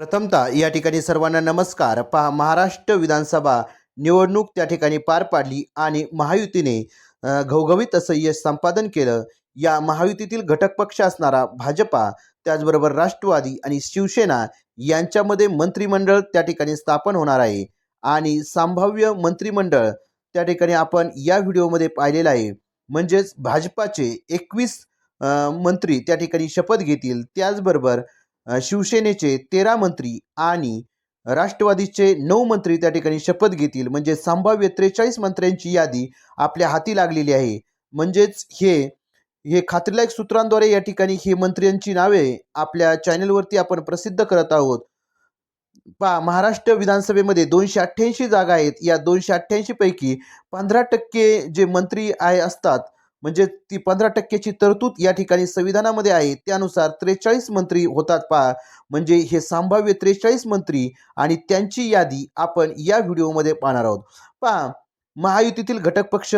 प्रथमतः या ठिकाणी सर्वांना नमस्कार. पहा महाराष्ट्र विधानसभा निवडणूक त्या ठिकाणी पार पाडली आणि महायुतीने घवघवीत असं यश संपादन केलं. या महायुतीतील घटक पक्ष असणारा भाजपा त्याचबरोबर राष्ट्रवादी आणि शिवसेना यांच्यामध्ये मंत्रिमंडळ त्या ठिकाणी स्थापन होणार आहे. आणि संभाव्य मंत्रिमंडळ त्या ठिकाणी आपण या व्हिडिओमध्ये पाहिलेलं आहे. म्हणजेच भाजपाचे एकवीस मंत्री त्या ठिकाणी शपथ घेतील. त्याचबरोबर शिवसेनेचे तेरा मंत्री आणि राष्ट्रवादीचे नऊ मंत्री त्या ठिकाणी शपथ घेतील. म्हणजे संभाव्य त्रेचाळीस मंत्र्यांची यादी आपल्या हाती लागलेली आहे. म्हणजेच हे हे खात्रीलायक सूत्रांद्वारे या ठिकाणी हे मंत्र्यांची नावे आपल्या चॅनलवरती आपण प्रसिद्ध करत आहोत. पहा महाराष्ट्र विधानसभेमध्ये दोनशे अठ्ठ्याऐंशी जागा आहेत. या दोनशे अठ्ठ्याऐंशी पैकी पंधरा टक्के जे मंत्री आहे असतात म्हणजे ती पंधरा टक्क्याची तरतूद या ठिकाणी संविधानामध्ये आहे. त्यानुसार त्रेचाळीस मंत्री होतात पहा. म्हणजे हे संभाव्य त्रेचाळीस मंत्री आणि त्यांची यादी आपण या व्हिडिओमध्ये पाहणार आहोत. पहा महायुतीतील घटक पक्ष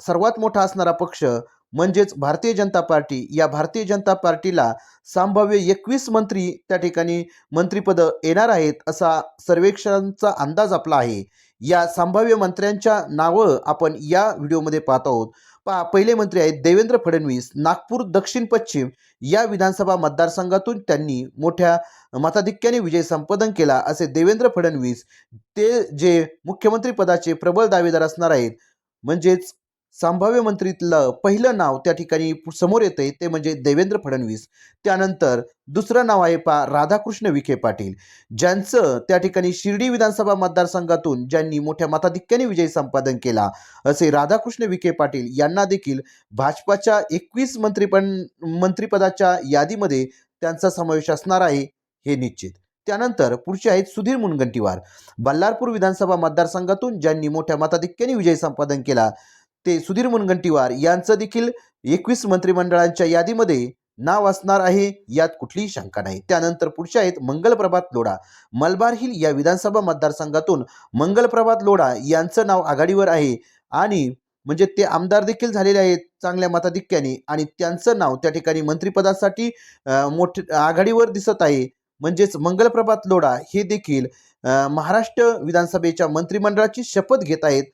सर्वात मोठा असणारा पक्ष म्हणजेच भारतीय जनता पार्टी. या भारतीय जनता पार्टीला संभाव्य एकवीस मंत्री त्या ठिकाणी मंत्रिपदं येणार आहेत असा सर्वेक्षणांचा अंदाज आपला आहे. या संभाव्य मंत्र्यांच्या नावं आपण या व्हिडिओमध्ये पाहत आहोत. पा पहिले मंत्री आहेत देवेंद्र फडणवीस नागपूर दक्षिण पश्चिम या विधानसभा मतदारसंघातून त्यांनी मोठ्या मताधिक्याने विजय संपादन केला असे देवेंद्र फडणवीस ते जे मुख्यमंत्री पदाचे प्रबळ दावेदार असणार आहेत म्हणजेच संभाव्य मंत्रीतलं पहिलं नाव त्या ठिकाणी समोर येते ते म्हणजे देवेंद्र फडणवीस. त्यानंतर दुसरं नाव आहे पा राधाकृष्ण विखे पाटील. ज्यांचं त्या ठिकाणी शिर्डी विधानसभा मतदारसंघातून ज्यांनी मोठ्या मताधिक्याने विजय संपादन केला असे राधाकृष्ण विखे पाटील यांना देखील भाजपाच्या एकवीस मंत्रीपण मंत्रिपदाच्या यादीमध्ये त्यांचा समावेश असणार आहे हे निश्चित. त्यानंतर पुढचे आहेत सुधीर मुनगंटीवार. बल्लारपूर विधानसभा मतदारसंघातून ज्यांनी मोठ्या मताधिक्याने विजय संपादन केला ते सुधीर मुनगंटीवार यांचं देखील एकवीस मंत्रिमंडळांच्या यादीमध्ये नाव असणार आहे यात कुठलीही शंका नाही. त्यानंतर पुढचे आहेत मंगलप्रभात लोढा. मलबार हिल या विधानसभा मतदारसंघातून मंगलप्रभात लोढा यांचं नाव आघाडीवर आहे आणि म्हणजे ते आमदार देखील झालेले आहेत चांगल्या मताधिक्याने आणि त्यांचं नाव त्या ठिकाणी मंत्रिपदासाठी मोठे मोठ आघाडीवर दिसत आहे. म्हणजेच मंगलप्रभात लोढा हे देखील महाराष्ट्र विधानसभेच्या मंत्रिमंडळाची शपथ घेत आहेत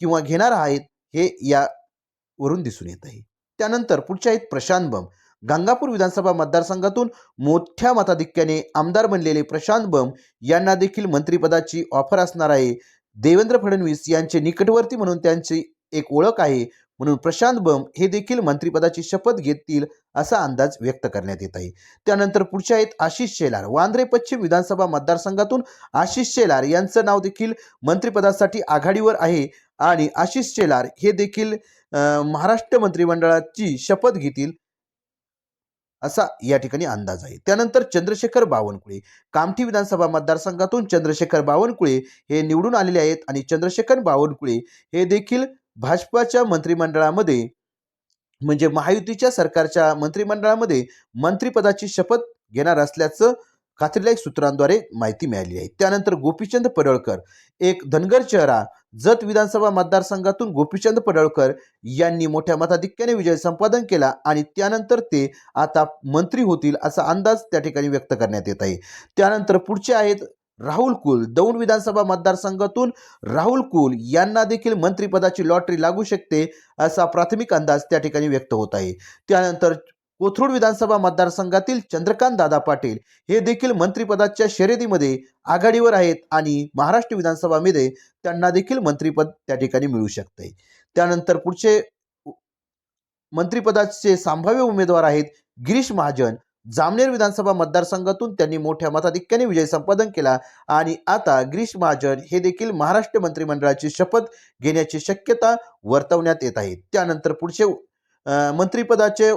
किंवा घेणार आहेत हे यावरून दिसून येत आहे. त्यानंतर पुढच्या आहेत प्रशांत बम. गंगापूर विधानसभा मतदारसंघातून मोठ्या मताधिक्याने आमदार बनलेले प्रशांत बम यांना देखील मंत्रिपदाची ऑफर असणार आहे. देवेंद्र फडणवीस यांचे निकटवर्ती म्हणून त्यांची एक ओळख आहे. म्हणून प्रशांत बम हे देखील मंत्रिपदाची शपथ घेतील असा अंदाज व्यक्त करण्यात येत आहे. त्यानंतर पुढच्या आहेत आशिष शेलार. वांद्रे पश्चिम विधानसभा मतदारसंघातून आशिष शेलार यांचं नाव देखील मंत्रिपदासाठी आघाडीवर आहे आणि आशिष शेलार हे देखील महाराष्ट्र मंत्रिमंडळाची शपथ घेतील असा या ठिकाणी अंदाज आहे. त्यानंतर चंद्रशेखर बावनकुळे. कामठी विधानसभा मतदारसंघातून चंद्रशेखर बावनकुळे हे निवडून आलेले आहेत आणि चंद्रशेखर बावनकुळे हे देखील भाजपाच्या मंत्रिमंडळामध्ये म्हणजे महायुतीच्या सरकारच्या मंत्रिमंडळामध्ये मंत्रिपदाची शपथ घेणार असल्याचं खात्रीलायक सूत्रांद्वारे माहिती मिळाली आहे. त्यानंतर गोपीचंद पडळकर एक धनगर चेहरा जत विधानसभा मतदारसंघातून गोपीचंद पडळकर यांनी मोठ्या मताधिक्याने विजय संपादन केला आणि त्यानंतर ते आता मंत्री होतील असा अंदाज त्या ठिकाणी व्यक्त करण्यात येत आहे. त्यानंतर पुढचे आहेत राहुल कुल दौंड विधानसभा मतदारसंघातून राहुल कुल यांना देखील मंत्रिपदाची लॉटरी लागू शकते असा प्राथमिक अंदाज त्या ठिकाणी व्यक्त होत आहे. त्यानंतर कोथरूड विधानसभा मतदारसंघातील चंद्रकांत दादा पाटील हे देखील मंत्रिपदाच्या शर्यतीमध्ये आघाडीवर आहेत आणि महाराष्ट्र विधानसभामध्ये त्यांना देखील मंत्रिपद त्या ठिकाणी मिळू शकते. त्यानंतर पुढचे मंत्रिपदाचे संभाव्य उमेदवार आहेत गिरीश महाजन जामनेर विधानसभा मतदारसंघातून त्यांनी मोठ्या मताधिक्याने विजय संपादन केला. आणि आता गिरीश महाजन हे देखील महाराष्ट्र मंत्रिमंडळाची शपथ घेण्याची शक्यता वर्तवण्यात येत आहे. त्यानंतर पुढचे मंत्रिपदाचे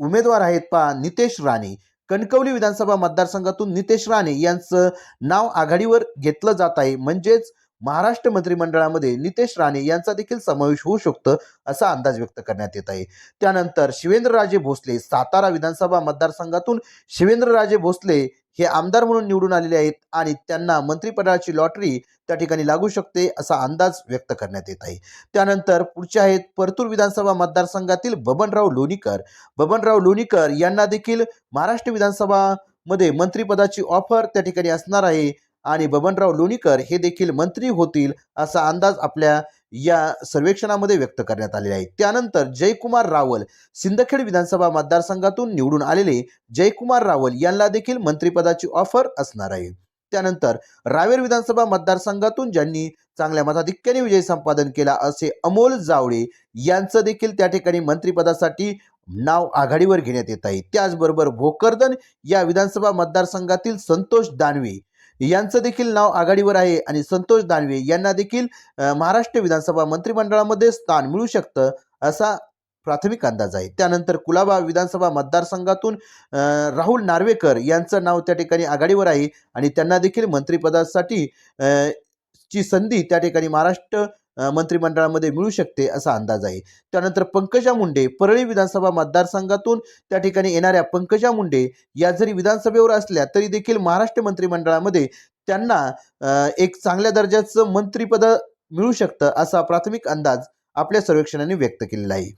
उमेदवार आहेत पा नितेश राणे. कणकवली विधानसभा मतदारसंघातून नितेश राणे यांचं नाव आघाडीवर घेतलं जात आहे. म्हणजेच महाराष्ट्र मंत्रिमंडळामध्ये नितेश राणे यांचा देखील समावेश होऊ शकतो असा अंदाज व्यक्त करण्यात येत आहे. त्यानंतर शिवेंद्रराजे भोसले सातारा विधानसभा मतदारसंघातून शिवेंद्रराजे भोसले हे आमदार म्हणून निवडून आलेले आहेत आणि त्यांना मंत्रिपदाची लॉटरी त्या ठिकाणी लागू शकते असा अंदाज व्यक्त करण्यात येत आहे. त्यानंतर पुढचे आहेत परतूर विधानसभा मतदारसंघातील बबनराव लोणीकर. बबनराव लोणीकर यांना देखील महाराष्ट्र विधानसभा मध्ये मंत्रिपदाची ऑफर त्या ठिकाणी असणार आहे. आणि बबनराव लोणीकर हे देखील मंत्री होतील असा अंदाज आपल्या या सर्वेक्षणामध्ये व्यक्त करण्यात आलेला आहे. त्यानंतर जयकुमार रावल सिंदखेड विधानसभा मतदारसंघातून निवडून आलेले जयकुमार रावल यांना देखील मंत्रिपदाची ऑफर असणार आहे. त्यानंतर रावेर विधानसभा मतदारसंघातून ज्यांनी चांगल्या मताधिक्याने विजय संपादन केला असे अमोल जावळे यांचं देखील त्या ठिकाणी मंत्रिपदासाठी नाव आघाडीवर घेण्यात येत आहे. त्याचबरोबर भोकरदन या विधानसभा मतदारसंघातील संतोष दानवे यांचं देखील नाव आघाडीवर आहे आणि संतोष दानवे यांना देखील महाराष्ट्र विधानसभा मंत्रिमंडळामध्ये स्थान मिळू शकतं असा प्राथमिक अंदाज आहे. त्यानंतर कुलाबा विधानसभा मतदारसंघातून राहुल नार्वेकर यांचं नाव त्या ठिकाणी आघाडीवर आहे आणि त्यांना देखील मंत्रिपदासाठी ची संधी त्या ठिकाणी महाराष्ट्र मंत्रिमंडळामध्ये मिळू शकते असा अंदाज आहे. त्यानंतर पंकजा मुंडे परळी विधानसभा मतदारसंघातून त्या ठिकाणी येणाऱ्या पंकजा मुंडे या जरी विधानसभेवर असल्या तरी देखील महाराष्ट्र मंत्रिमंडळामध्ये त्यांना एक चांगल्या दर्जाचं मंत्रिपद मिळू शकतं असा प्राथमिक अंदाज आपल्या सर्वेक्षणाने व्यक्त केलेला आहे.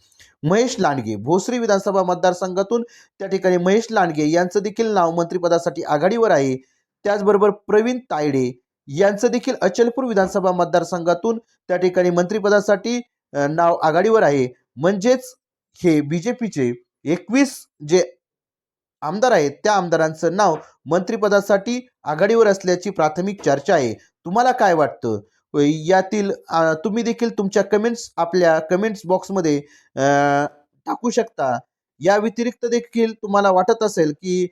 महेश लांडगे भोसरी विधानसभा मतदारसंघातून त्या ठिकाणी महेश लांडगे यांचं देखील नाव मंत्रिपदासाठी आघाडीवर आहे. त्याचबरोबर प्रवीण तायडे यांचं देखील अचलपूर विधानसभा मतदारसंघातून त्या ठिकाणी मंत्रिपदासाठी नाव आघाडीवर आहे. म्हणजेच हे बी जे पीचे एकवीस जे आमदार आहेत त्या आमदारांचं नाव मंत्रिपदासाठी आघाडीवर असल्याची प्राथमिक चर्चा आहे. तुम्हाला काय वाटतं? यातील तुम्ही देखील तुमच्या कमेंट्स आपल्या कमेंट्स बॉक्समध्ये टाकू शकता. या व्यतिरिक्त देखील तुम्हाला वाटत असेल की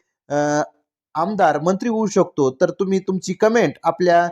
आमदार मंत्री होऊ शकतो तर तुम्ही तुमची कमेंट आपल्या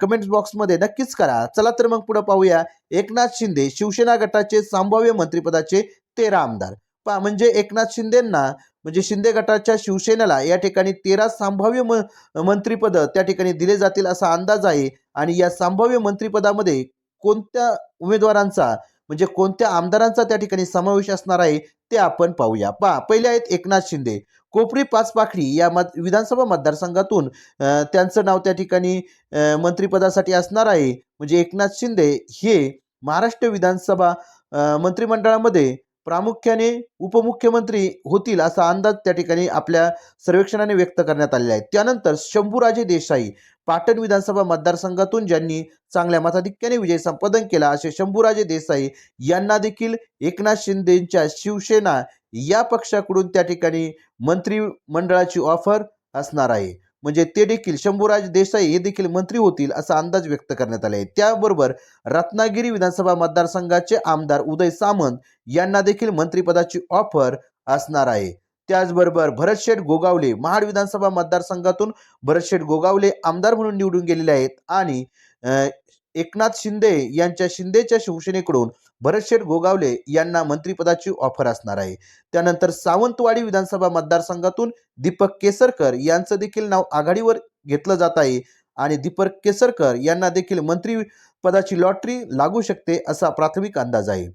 कमेंट्स बॉक्समध्ये नक्कीच करा. चला तर मग पुढे पाहूया. एकनाथ शिंदे शिवसेना गटाचे संभाव्य मंत्रिपदाचे तेरा आमदार. पहा म्हणजे एकनाथ शिंदेंना म्हणजे शिंदे गटाच्या शिवसेनेला या ठिकाणी तेरा संभाव्य म मंत्रिपद त्या ठिकाणी दिले जातील असा अंदाज आहे. आणि या संभाव्य मंत्रिपदामध्ये कोणत्या उमेदवारांचा म्हणजे कोणत्या आमदारांचा त्या ठिकाणी समावेश असणार आहे ते आपण पाहूया. पहा पहिले आहेत एकनाथ शिंदे. कोपरी पाचपाखडी या मत विधानसभा मतदारसंघातून त्यांचं नाव त्या ठिकाणी मंत्रिपदासाठी असणार आहे. म्हणजे एकनाथ शिंदे हे महाराष्ट्र विधानसभा मंत्रिमंडळामध्ये प्रामुख्याने उपमुख्यमंत्री होतील असा अंदाज त्या ठिकाणी आपल्या सर्वेक्षणाने व्यक्त करण्यात आलेला आहे. त्यानंतर शंभूराजे देसाई पाटण विधानसभा मतदारसंघातून ज्यांनी चांगल्या मताधिक्याने विजय संपादन केला असे शंभूराजे देसाई यांना देखील एकनाथ शिंदेच्या शिवसेना या पक्षाकडून त्या ठिकाणी मंत्रिमंडळाची ऑफर असणार आहे. म्हणजे ते देखील शंभूराज देसाई हे देखील मंत्री होतील असा अंदाज व्यक्त करण्यात आला आहे. त्याबरोबर रत्नागिरी विधानसभा मतदारसंघाचे आमदार उदय सामंत यांना देखील मंत्रिपदाची ऑफर असणार आहे. त्याचबरोबर भरतशेठ गोगावले महाड विधानसभा मतदारसंघातून भरतशेठ गोगावले आमदार म्हणून निवडून गेलेले आहेत आणि एकनाथ शिंदे यांच्या शिंदेच्या शिवसेनेकडून भरतशेठ गोगावले यांना मंत्रिपदाची ऑफर असणार आहे. त्यानंतर सावंतवाडी विधानसभा मतदारसंघातून दीपक केसरकर यांचं देखील नाव आघाडीवर घेतलं जात आहे आणि दीपक केसरकर यांना देखील मंत्रिपदाची लॉटरी लागू शकते असा प्राथमिक अंदाज आहे.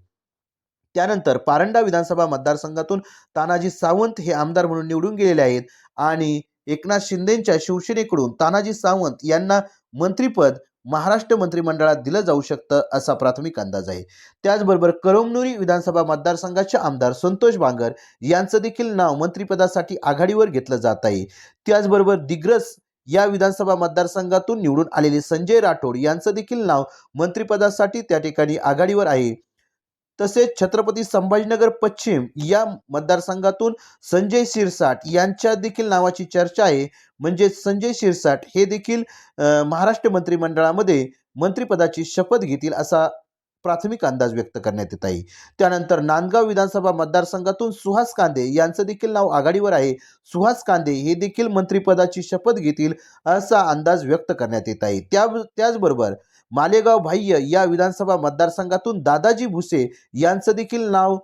त्यानंतर पारंडा विधानसभा मतदारसंघातून तानाजी सावंत हे आमदार म्हणून निवडून गेलेले आहेत आणि एकनाथ शिंदेच्या शिवसेनेकडून तानाजी सावंत यांना मंत्रिपद महाराष्ट्र मंत्रिमंडळात दिलं जाऊ शकतं असा प्राथमिक अंदाज आहे. त्याचबरोबर करमनुरी विधानसभा मतदारसंघाचे आमदार संतोष बांगर यांचं देखील नाव मंत्रिपदासाठी आघाडीवर घेतलं जात आहे. त्याचबरोबर दिग्रस या विधानसभा मतदारसंघातून निवडून आलेले संजय राठोड यांचं देखील नाव मंत्रिपदासाठी त्या ठिकाणी आघाडीवर आहे. तसेच छत्रपती संभाजीनगर पश्चिम या मतदारसंघातून संजय शिरसाट यांच्या देखील नावाची चर्चा आहे. म्हणजे संजय शिरसाट हे देखील महाराष्ट्र मंत्रिमंडळामध्ये मंत्रिपदाची शपथ घेतील असा प्राथमिक अंदाज व्यक्त करण्यात येत आहे. त्यानंतर नांदगाव विधानसभा मतदारसंघातून सुहास कांदे यांचं देखील नाव आघाडीवर आहे. सुहास कांदे हे देखील मंत्रिपदाची शपथ घेतील असा अंदाज व्यक्त करण्यात येत आहे. त्या त्याचबरोबर मालेगाव बाह्य या विधानसभा मतदारसंघातून दादाजी भुसे यांचं देखील नाव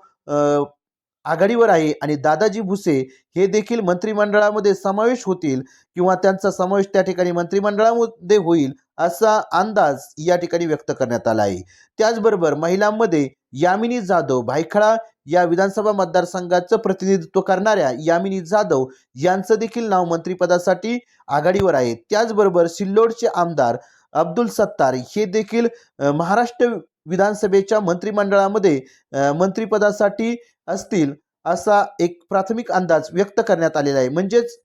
आघाडीवर आहे आणि दादाजी भुसे हे देखील मंत्रिमंडळामध्ये समावेश होतील किंवा त्यांचा समावेश त्या ठिकाणी मंत्रिमंडळामध्ये होईल असा अंदाज या ठिकाणी व्यक्त करण्यात आला आहे. त्याचबरोबर महिलांमध्ये यामिनी जाधव भायखळा या विधानसभा मतदारसंघाचं प्रतिनिधित्व करणाऱ्या यामिनी जाधव यांचं देखील नाव मंत्रिपदासाठी आघाडीवर आहे. त्याचबरोबर सिल्लोडचे आमदार अब्दुल सत्तार हे देखील महाराष्ट्र विधानसभेच्या मंत्रिमंडळामध्ये मंत्रिपदासाठी असतील असा एक प्राथमिक अंदाज व्यक्त करण्यात आलेला आहे. म्हणजेच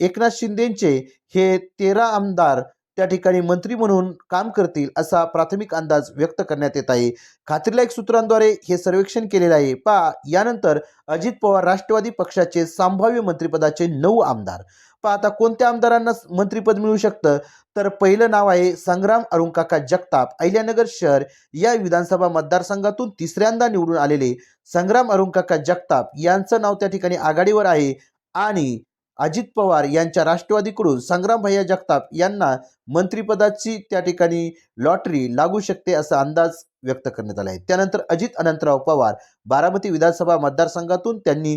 एकनाथ शिंदेचे हे तेरा आमदार त्या ठिकाणी मंत्री म्हणून काम करतील असा प्राथमिक अंदाज व्यक्त करण्यात येत आहे. खात्रीलायक सूत्रांद्वारे हे सर्वेक्षण केलेलं आहे. पहा यानंतर अजित पवार राष्ट्रवादी पक्षाचे संभाव्य मंत्रिपदाचे नऊ आमदार. पहा आता कोणत्या आमदारांना मंत्रिपद मिळू शकतं? तर पहिलं नाव आहे संग्राम अरुणकाका जगताप. अहिल्यानगर शहर या विधानसभा मतदारसंघातून तिसऱ्यांदा निवडून आलेले संग्राम अरुणकाका जगताप. यांचं नाव त्या ठिकाणी आघाडीवर आहे. आणि अजित पवार यांच्या राष्ट्रवादीकडून संग्राम भैया जगताप यांना मंत्रिपदाची त्या ठिकाणी लॉटरी लागू शकते असा अंदाज व्यक्त करण्यात आला आहे. त्यानंतर अजित अनंतराव पवार बारामती विधानसभा मतदारसंघातून त्यांनी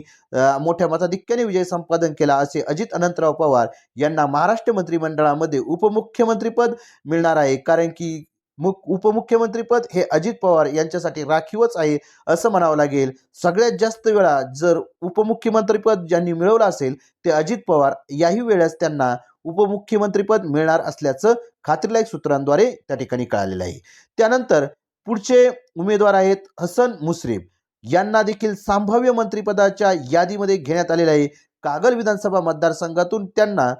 मोठ्या मताधिक्याने विजय संपादन केला असे अजित अनंतराव पवार यांना महाराष्ट्र मंत्रिमंडळामध्ये उपमुख्यमंत्रीपद मिळणार आहे. कारण की मुख उपमुख्यमंत्रीपद हे अजित पवार यांच्यासाठी राखीवच आहे असं म्हणावं लागेल. सगळ्यात जास्त वेळा जर उपमुख्यमंत्रीपद ज्यांनी मिळवलं असेल ते अजित पवार. याही वेळेस त्यांना उपमुख्यमंत्रीपद मिळणार असल्याचं खात्रीलायक सूत्रांद्वारे त्या ठिकाणी कळालेलं आहे. त्यानंतर पुढचे उमेदवार आहेत हसन मुश्रीफ. यांना देखील संभाव्य मंत्रिपदाच्या यादीमध्ये घेण्यात आलेलं आहे. कागल विधानसभा मतदारसंघातून त्यांना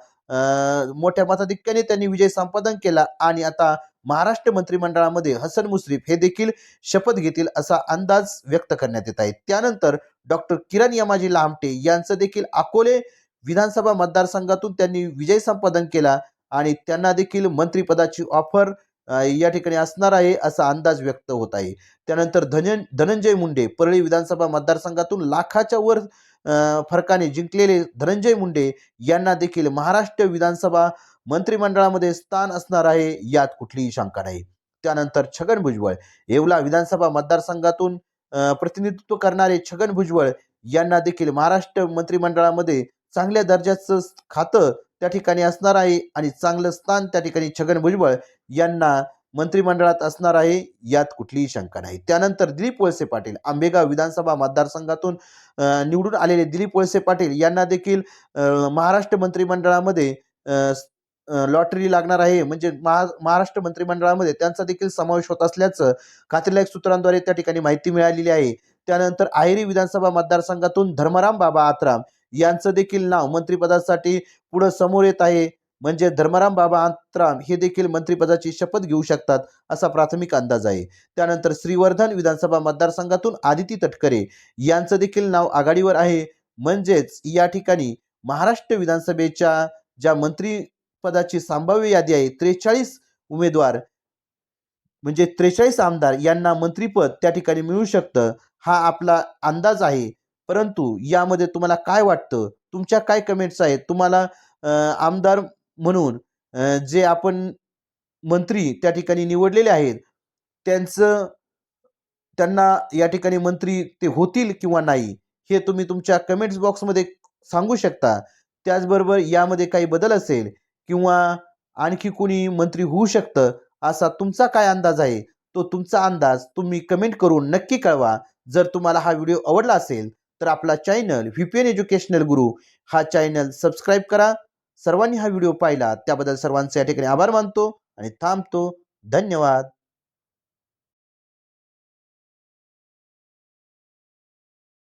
मोठ्या मताधिक्याने त्यांनी विजय संपादन केला आणि आता महाराष्ट्र मंत्रिमंडळामध्ये हसन मुश्रीफ हे देखील शपथ घेतील असा अंदाज व्यक्त करण्यात येत आहे. त्यानंतर डॉक्टर किरण यमाजी लामटे यांचं देखील अकोले विधानसभा मतदारसंघातून त्यांनी विजय संपादन केला आणि त्यांना देखील मंत्रिपदाची ऑफर या ठिकाणी असणार आहे असा अंदाज व्यक्त होत आहे. त्यानंतर धन धनंजय मुंडे परळी विधानसभा मतदारसंघातून लाखाच्या वर फरकाने जिंकलेले धनंजय मुंडे यांना देखील महाराष्ट्र विधानसभा मंत्रिमंडळामध्ये स्थान असणार आहे यात कुठलीही शंका नाही. त्यानंतर छगन भुजबळ येवला विधानसभा मतदारसंघातून प्रतिनिधित्व करणारे छगन भुजबळ यांना देखील महाराष्ट्र मंत्रिमंडळामध्ये चांगल्या दर्जाचं खातं त्या ठिकाणी असणार आहे आणि चांगलं स्थान त्या ठिकाणी छगन भुजबळ यांना मंत्रिमंडळात असणार आहे यात कुठलीही शंका नाही. त्यानंतर दिलीप वळसे पाटील आंबेगाव विधानसभा मतदारसंघातून निवडून आलेले दिलीप वळसे पाटील यांना देखील महाराष्ट्र मंत्रिमंडळामध्ये लॉटरी लागणार आहे. म्हणजे महा महाराष्ट्र मंत्रिमंडळामध्ये त्यांचा देखील समावेश होत असल्याचं खात्रीलायक सूत्रांद्वारे त्या ठिकाणी माहिती मिळालेली आहे. त्यानंतर आहिरी विधानसभा मतदारसंघातून धर्मराम बाबा आत्राम यांचं देखील नाव मंत्रिपदासाठी पुढं समोर येत आहे. म्हणजे धर्मराम बाबा आत्राम हे देखील मंत्रिपदाची शपथ घेऊ शकतात असा प्राथमिक अंदाज आहे. त्यानंतर श्रीवर्धन विधानसभा मतदारसंघातून आदिती तटकरे यांचं देखील नाव आघाडीवर आहे. म्हणजेच या ठिकाणी महाराष्ट्र विधानसभेच्या ज्या मंत्री पदाची संभाव्य यादी आहे. त्रेचाळीस उमेदवार म्हणजे त्रेचाळीस आमदार यांना मंत्रीपद त्या ठिकाणी मिळू शकतं हा आपला अंदाज आहे. परंतु यामध्ये तुम्हाला काय वाटतं? तुमच्या काय कमेंट्स आहेत? तुम्हाला आमदार म्हणून जे आपण मंत्री त्या ठिकाणी निवडलेले आहेत त्यांचं त्यांना या ठिकाणी मंत्री ते होतील किंवा नाही हे तुम्ही तुमच्या कमेंट्स बॉक्समध्ये सांगू शकता. त्याचबरोबर यामध्ये काही बदल असेल किंवा आणखी कोणी मंत्री होऊ शकतं असा तुमचा काय अंदाज आहे? तो तुमचा अंदाज तुम्ही कमेंट करून नक्की कळवा. जर तुम्हाला हा व्हिडिओ आवडला असेल तर आपला channel V P N educational Guru हा चॅनल सबस्क्राईब करा. सर्वांनी हा व्हिडिओ पाहिला त्याबद्दल सर्वांचे या ठिकाणी आभार मानतो आणि थांबतो. धन्यवाद.